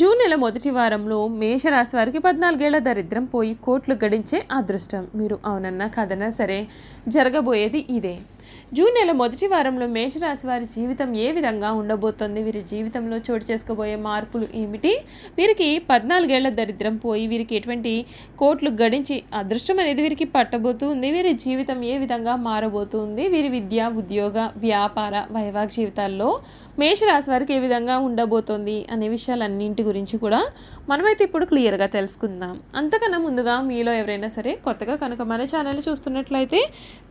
June నెల మొదటి వారంలో మేషరాశి వారికి పద్నాలుగేళ్ళ దరిద్రం పోయి కోట్లు గడించే అదృష్టం. మీరు అవునన్నా కదనా సరే జరగబోయేది ఇదే. జూన్ నెల మొదటి వారంలో మేషరాశి వారి జీవితం ఏ విధంగా ఉండబోతోంది? వీరి జీవితంలో చోటు చేసుకోబోయే మార్పులు ఏమిటి? వీరికి పద్నాలుగేళ్ళ దరిద్రం పోయి వీరికి ఎటువంటి కోట్లు గడించి అదృష్టం అనేది వీరికి పట్టబోతుంది. వీరి జీవితం ఏ విధంగా మారబోతుంది? వీరి విద్య ఉద్యోగ వ్యాపార వైవాహిక జీవితాల్లో మేషరాశి వారికి ఏ విధంగా ఉండబోతోంది అనే విషయాలన్నింటి గురించి కూడా మనమైతే ఇప్పుడు క్లియర్గా తెలుసుకుందాం. అంతకన్నా ముందుగా మీలో ఎవరైనా సరే కొత్తగా కనుక మన ఛానల్ చూస్తున్నట్లయితే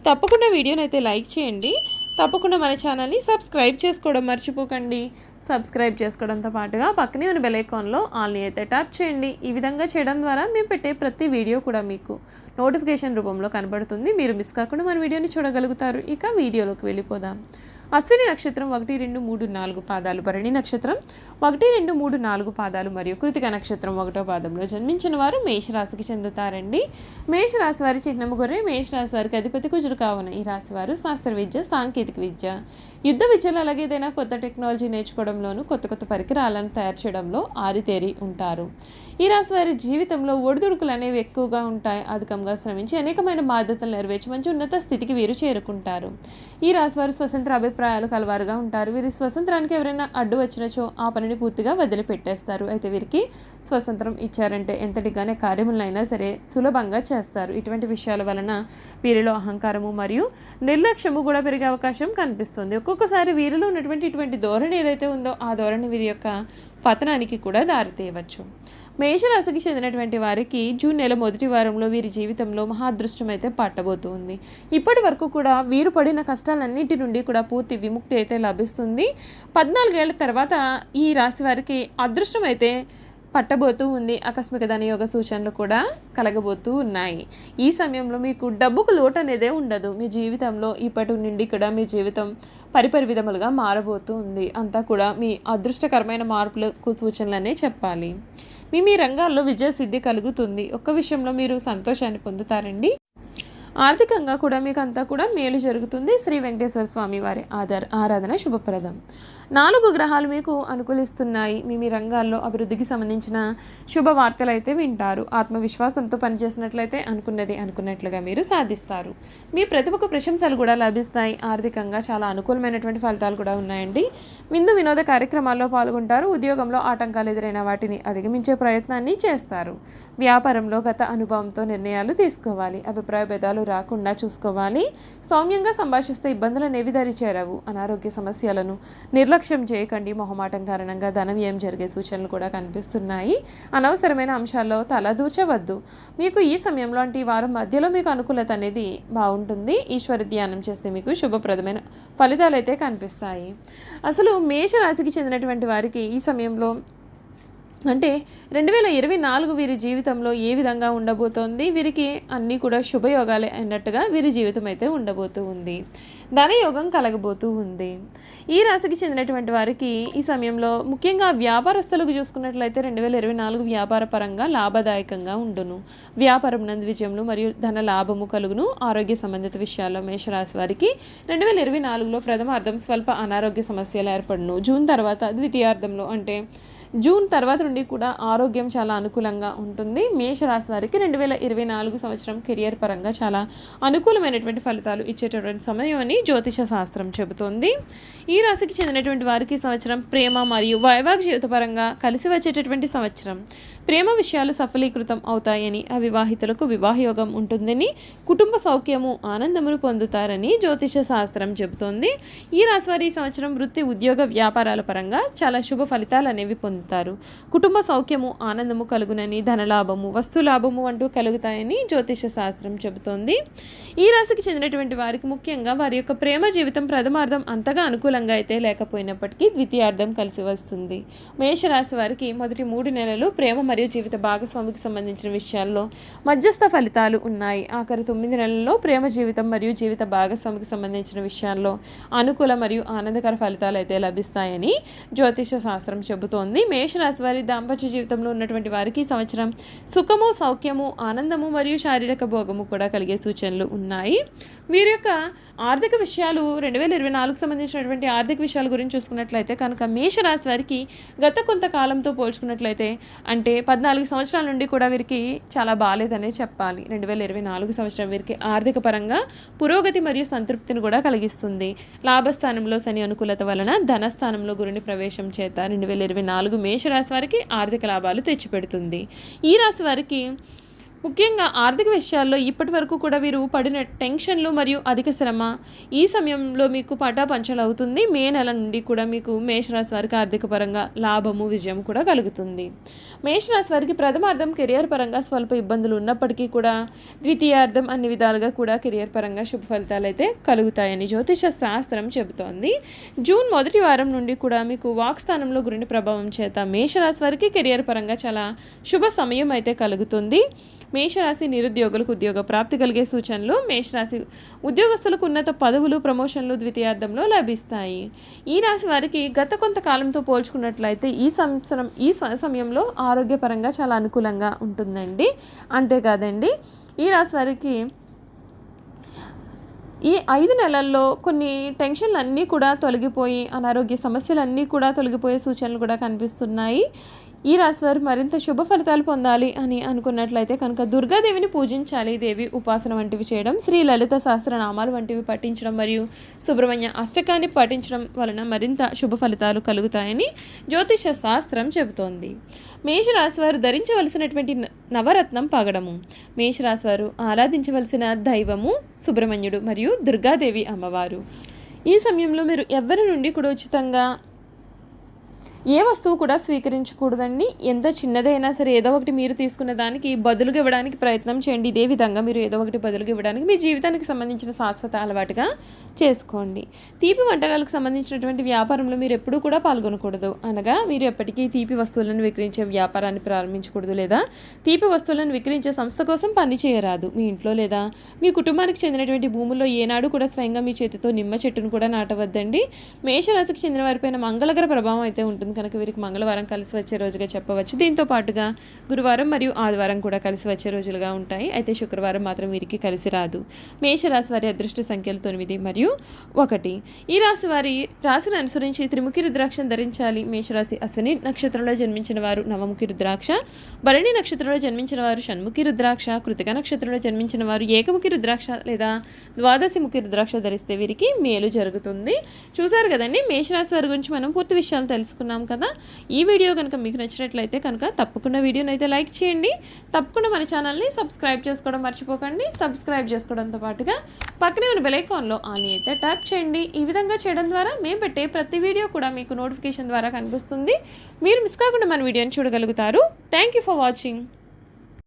తప్పకుండా వీడియోని అయితే లైక్ చేయండి. తప్పకుండా మన ఛానల్ని సబ్స్క్రైబ్ చేసుకోవడం మర్చిపోకండి. సబ్స్క్రైబ్ చేసుకోవడంతో పాటుగా పక్కనే ఉన్న బెలైకాన్లో ఆల్ని అయితే ట్యాప్ చేయండి. ఈ విధంగా చేయడం ద్వారా మేము పెట్టే ప్రతి వీడియో కూడా మీకు నోటిఫికేషన్ రూపంలో కనబడుతుంది. మీరు మిస్ కాకుండా మన వీడియోని చూడగలుగుతారు. ఇక వీడియోలోకి వెళ్ళిపోదాం. అశ్విని నక్షత్రం ఒకటి రెండు మూడు నాలుగు పాదాలు. భరణి నక్షత్రం ఒకటి రెండు మూడు నాలుగు పాదాలు. మరియు కృతిక నక్షత్రం ఒకటో పాదంలో జన్మించిన వారు మేషరాశికి చెందుతారండి. మేషరాశి వారి చిహ్నము గొర్రె మేషరాశి వారికి అధిపతి కుజుడు కావున ఈ రాశి వారు శాస్త్ర విద్య సాంకేతిక విద్య. యుద్ధ విద్యలు అలాగే ఏదైనా కొత్త టెక్నాలజీ నేర్చుకోవడంలోనూ కొత్త కొత్త పరికరాలను తయారు చేయడంలో ఆరితేరి ఉంటారు. ఈ రాశి వారి జీవితంలో ఒడిదుడుకులు అనేవి ఎక్కువగా ఉంటాయి. అధికంగా శ్రమించి అనేకమైన బాధ్యతలు నెరవేర్చి మంచి ఉన్నత స్థితికి వీరు చేరుకుంటారు. ఈ రాశి వారు స్వతంత్ర అభిప్రాయాలు కలవారుగా ఉంటారు. వీరి స్వతంత్రానికి ఎవరైనా అడ్డు వచ్చినచో ఆ పనిని పూర్తిగా వదిలిపెట్టేస్తారు. అయితే వీరికి స్వతంత్రం ఇచ్చారంటే ఎంతటిగానే కార్యములైనా సరే సులభంగా చేస్తారు. ఇటువంటి విషయాల వలన వీరిలో అహంకారము మరియు నిర్లక్ష్యము కూడా పెరిగే అవకాశం కనిపిస్తుంది. ఒక్కొక్కసారి వీరిలో ఉన్నటువంటి ఇటువంటి ధోరణి ఏదైతే ఉందో ఆ ధోరణి వీరి యొక్క పతనానికి కూడా దారితీయవచ్చు. మేషరాశికి చెందినటువంటి వారికి జూన్ నెల మొదటి వారంలో వీరి జీవితంలో మహాదృష్టం అయితే పట్టబోతుంది. ఇప్పటి వరకు కూడా వీరు పడిన కష్టాలన్నిటి నుండి కూడా పూర్తి విముక్తి అయితే లభిస్తుంది. పద్నాలుగేళ్ళ తర్వాత ఈ రాశి వారికి అదృష్టం అయితే పట్టబోతూ ఉంది. ఆకస్మిక ధనయోగ సూచనలు కూడా కలగబోతూ ఉన్నాయి. ఈ సమయంలో మీకు డబ్బుకు లోటు అనేదే ఉండదు. మీ జీవితంలో ఇప్పటి నుండి కూడా మీ జీవితం పరిపరి విధములుగా మారబోతూ ఉంది. అంతా కూడా మీ అదృష్టకరమైన మార్పులకు సూచనలనే చెప్పాలి. మీ మీ రంగాల్లో విజయసిద్ధి కలుగుతుంది. ఒక్క విషయంలో మీరు సంతోషాన్ని పొందుతారండి. ఆర్థికంగా కూడా మీకు అంతా కూడా మేలు జరుగుతుంది. శ్రీ వెంకటేశ్వర స్వామి వారి ఆధార్ ఆరాధన శుభప్రదం. నాలుగు గ్రహాలు మీకు అనుకూలిస్తున్నాయి. మీ మీ రంగాల్లో అభివృద్ధికి సంబంధించిన శుభవార్తలు అయితే వింటారు. ఆత్మవిశ్వాసంతో పనిచేసినట్లయితే అనుకున్నది అనుకున్నట్లుగా మీరు సాధిస్తారు. మీ ప్రతిభకు ప్రశంసలు కూడా లభిస్తాయి. ఆర్థికంగా చాలా అనుకూలమైనటువంటి ఫలితాలు కూడా ఉన్నాయండి. విందు వినోద కార్యక్రమాల్లో పాల్గొంటారు. ఉద్యోగంలో ఆటంకాలు ఎదురైన వాటిని అధిగమించే ప్రయత్నాన్ని చేస్తారు. వ్యాపారంలో గత అనుభవంతో నిర్ణయాలు తీసుకోవాలి. అభిప్రాయ భేదాలు రాకుండా చూసుకోవాలి. సౌమ్యంగా సంభాషిస్తే ఇబ్బందులు అనేవి దరి చేరవు అనారోగ్య సమస్యలను నిర్లక్ష్యం చేయకండి మొహమాటం కారణంగా ధనం ఏం జరిగే సూచనలు కూడా కనిపిస్తున్నాయి. అనవసరమైన అంశాల్లో తలదూచవద్దు మీకు ఈ సమయంలో అంటే ఈ వారం మధ్యలో మీకు అనుకూలత అనేది బాగుంటుంది. ఈశ్వర ధ్యానం చేస్తే మీకు శుభప్రదమైన ఫలితాలు అయితే కనిపిస్తాయి. అసలు మేషరాశికి చెందినటువంటి వారికి ఈ సమయంలో అంటే రెండు వేల ఇరవై నాలుగు వీరి జీవితంలో ఏ విధంగా ఉండబోతోంది? వీరికి అన్నీ కూడా శుభయోగాలే అయినట్టుగా వీరి జీవితం అయితే ఉండబోతూ ఉంది. ధనయోగం కలగబోతూ ఉంది. ఈ రాశికి చెందినటువంటి వారికి ఈ సమయంలో ముఖ్యంగా వ్యాపారస్తులకు చూసుకున్నట్లయితే రెండు వేల ఇరవై నాలుగు వ్యాపార పరంగా లాభదాయకంగా ఉండును. వ్యాపారం నందు విజయములు మరియు ధన లాభము కలుగును. ఆరోగ్య సంబంధిత విషయాల్లో మేషరాశి వారికి రెండు వేల ఇరవై నాలుగులో ప్రథమార్థం స్వల్ప అనారోగ్య సమస్యలు ఏర్పడును. జూన్ తర్వాత ద్వితీయార్థంలో అంటే జూన్ తర్వాత నుండి కూడా ఆరోగ్యం చాలా అనుకూలంగా ఉంటుంది. మేషరాశి వారికి రెండు వేల ఇరవై నాలుగు సంవత్సరం కెరియర్ పరంగా చాలా అనుకూలమైనటువంటి ఫలితాలు ఇచ్చేటటువంటి సమయం అని జ్యోతిష శాస్త్రం చెబుతోంది. ఈ రాశికి చెందినటువంటి వారికి సంవత్సరం ప్రేమ మరియు వైవాహిక జీవిత పరంగా కలిసి వచ్చేటటువంటి సంవత్సరం. ప్రేమ విషయాలు సఫలీకృతం అవుతాయని అవివాహితులకు వివాహయోగం ఉంటుందని కుటుంబ సౌఖ్యము ఆనందమును పొందుతారని జ్యోతిష శాస్త్రం చెబుతోంది. ఈ రాశివారి ఈ సంవత్సరం వృత్తి ఉద్యోగ వ్యాపారాల పరంగా చాలా శుభ ఫలితాలు అనేవి పొందుతారు. కుటుంబ సౌఖ్యము ఆనందము కలుగునని ధనలాభము వస్తులాభము అంటూ కలుగుతాయని జ్యోతిష శాస్త్రం చెబుతోంది. ఈ రాశికి చెందినటువంటి వారికి ముఖ్యంగా వారి యొక్క ప్రేమ జీవితం ప్రథమార్థం అంతగా అనుకూలంగా అయితే లేకపోయినప్పటికీ ద్వితీయార్థం కలిసి వస్తుంది. మేషరాశి వారికి మొదటి మూడు నెలలు ప్రేమ మరియు జీవిత భాగస్వామికి సంబంధించిన విషయాల్లో మధ్యస్థ ఫలితాలు ఉన్నాయి. ఆఖరి తొమ్మిది నెలల్లో ప్రేమ జీవితం మరియు జీవిత భాగస్వామికి సంబంధించిన విషయాల్లో అనుకూల మరియు ఆనందకర ఫలితాలు అయితే లభిస్తాయని జ్యోతిష శాస్త్రం చెబుతోంది. మేషరాశి వారి దాంపత్య జీవితంలో ఉన్నటువంటి వారికి ఈ సంవత్సరం సుఖము సౌఖ్యము ఆనందము మరియు శారీరక భోగము కూడా కలిగే సూచనలు ఉన్నాయి. వీరి యొక్క ఆర్థిక విషయాలు రెండు వేల ఇరవై నాలుగు సంబంధించినటువంటి ఆర్థిక విషయాల గురించి చూసుకున్నట్లయితే కనుక మేషరాశి వారికి గత కొంతకాలంతో పోల్చుకున్నట్లయితే అంటే పద్నాలుగు సంవత్సరాల నుండి కూడా వీరికి చాలా బాగాలేదనే చెప్పాలి. రెండు వేల ఇరవై నాలుగు సంవత్సరం వీరికి ఆర్థిక పరంగా పురోగతి మరియు సంతృప్తిని కూడా కలిగిస్తుంది. లాభస్థానంలో శని అనుకూలత వలన ధనస్థానంలో గురుని ప్రవేశం చేత రెండు వేల ఇరవై నాలుగు మేషరాశి వారికి ఆర్థిక లాభాలు తెచ్చిపెడుతుంది. ఈ రాశి వారికి ముఖ్యంగా ఆర్థిక విషయాల్లో ఇప్పటి వరకు కూడా వీరు పడిన టెన్షన్లు మరియు అధిక శ్రమ ఈ సమయంలో మీకు పటాపంచలు అవుతుంది. మే నెల నుండి కూడా మీకు మేషరాశి వారికి ఆర్థిక పరంగా లాభము విజయం కూడా కలుగుతుంది. మేషరాశి వారికి ప్రథమార్థం కెరియర్ పరంగా స్వల్ప ఇబ్బందులు ఉన్నప్పటికీ కూడా ద్వితీయార్థం అన్ని విధాలుగా కూడా కెరియర్ పరంగా శుభ ఫలితాలు అయితే కలుగుతాయని జ్యోతిష శాస్త్రం చెబుతోంది. జూన్ మొదటి వారం నుండి కూడా మీకు వాక్ స్థానంలో గురిని ప్రభావం చేత మేషరాశి వారికి కెరియర్ పరంగా చాలా శుభ సమయం అయితే కలుగుతుంది. మేషరాశి నిరుద్యోగులకు ఉద్యోగ ప్రాప్తి కలిగే సూచనలు మేషరాశి ఉద్యోగస్తులకు ఉన్నత పదవులు ప్రమోషన్లు ద్వితీయార్థంలో లభిస్తాయి. ఈ రాశి వారికి గత కొంతకాలంతో పోల్చుకున్నట్లయితే ఈ సంవత్సరం ఈ స- సమయంలో ఆరోగ్యపరంగా చాలా అనుకూలంగా ఉంటుందండి. అంతేకాదండి ఈ రాశి వారికి ఈ ఐదు నెలల్లో కొన్ని టెన్షన్లు అన్నీ కూడా తొలగిపోయి అనారోగ్య సమస్యలు అన్నీ కూడా తొలగిపోయే సూచనలు కూడా కనిపిస్తున్నాయి. ఈ రాశివారు మరింత శుభ ఫలితాలు పొందాలి అని అనుకున్నట్లయితే కనుక దుర్గాదేవిని పూజించాలి. దేవి ఉపాసన వంటివి చేయడం శ్రీ లలిత సహస్రనామాలు వంటివి పఠించడం మరియు సుబ్రహ్మణ్య అష్టకాన్ని పఠించడం వలన మరింత శుభ ఫలితాలు కలుగుతాయని జ్యోతిష శాస్త్రం చెబుతోంది. మేషరాశివారు ధరించవలసినటువంటి న- నవరత్నం పగడము. మేషరాశివారు ఆరాధించవలసిన దైవము సుబ్రహ్మణ్యుడు మరియు దుర్గాదేవి అమ్మవారు. ఈ సమయంలో మీరు ఎవరి నుండి కూడా ఉచితంగా ఏ వస్తువు కూడా స్వీకరించకూడదండి. ఎంత చిన్నదైనా సరే ఏదో ఒకటి మీరు తీసుకున్న దానికి బదులుగా ఇవ్వడానికి ప్రయత్నం చేయండి. ఇదే విధంగా మీరు ఏదో ఒకటి బదులుగా ఇవ్వడానికి మీ జీవితానికి సంబంధించిన శాశ్వత అలవాటుగా చేసుకోండి. తీపి వంటకాలకు సంబంధించినటువంటి వ్యాపారంలో మీరు ఎప్పుడూ కూడా పాల్గొనకూడదు. అనగా మీరు ఎప్పటికీ తీపి వస్తువులను విక్రయించే వ్యాపారాన్ని ప్రారంభించకూడదు లేదా తీపి వస్తువులను విక్రయించే సంస్థ కోసం పని చేయరాదు. మీ ఇంట్లో లేదా మీ కుటుంబానికి చెందినటువంటి భూముల్లో ఏనాడు కూడా స్వయంగా మీ చేతితో నిమ్మ చెట్టును కూడా నాటవద్దండి. మేషరాశికి చెందిన వారిపైన మంగళకర ప్రభావం అయితే ఉంటుంది. కనుక వీరికి మంగళవారం కలిసి వచ్చే రోజుగా చెప్పవచ్చు. దీంతో పాటుగా గురువారం మరియు ఆదివారం కూడా కలిసి వచ్చే రోజులుగా ఉంటాయి. అయితే శుక్రవారం మాత్రం వీరికి కలిసి రాదు. మేషరాశి వారి అదృష్ట సంఖ్యలు తొమ్మిది మరియు ఒకటి. ఈ రాశి వారి రాశిని అనుసరించి త్రిముఖి రుద్రాక్షను ధరించాలి. మేషరాశి అశ్విని నక్షత్రంలో జన్మించిన వారు నవముఖి రుద్రాక్ష భరణి నక్షత్రంలో జన్మించిన వారు షణ్ముఖి రుద్రాక్ష కృతిక నక్షత్రంలో జన్మించిన వారు ఏకముఖి రుద్రాక్ష లేదా ద్వాదశి ముఖి రుద్రాక్ష ధరిస్తే వీరికి మేలు జరుగుతుంది. చూసారు కదండి మేషరాశి వారి గురించి మనం పూర్తి విషయాలు తెలుసుకున్నాం. కదా? ఈ వీడియో కనుక మీకు నచ్చినట్లయితే కనుక తప్పకుండా వీడియోని అయితే లైక్ చేయండి. తప్పకుండా మన ఛానల్ని సబ్స్క్రైబ్ చేసుకోవడం మర్చిపోకండి. సబ్స్క్రైబ్ చేసుకోవడంతో పాటుగా పక్కనే ఉన్న బెలైకాన్లో ఆని ఆన్ అయితే ట్యాప్ చేయండి. ఈ విధంగా చేయడం ద్వారా మేము పెట్టే ప్రతి వీడియో కూడా మీకు నోటిఫికేషన్ ద్వారా కనిపిస్తుంది. మీరు మిస్ కాకుండా మన వీడియోని చూడగలుగుతారు. Thank you for watching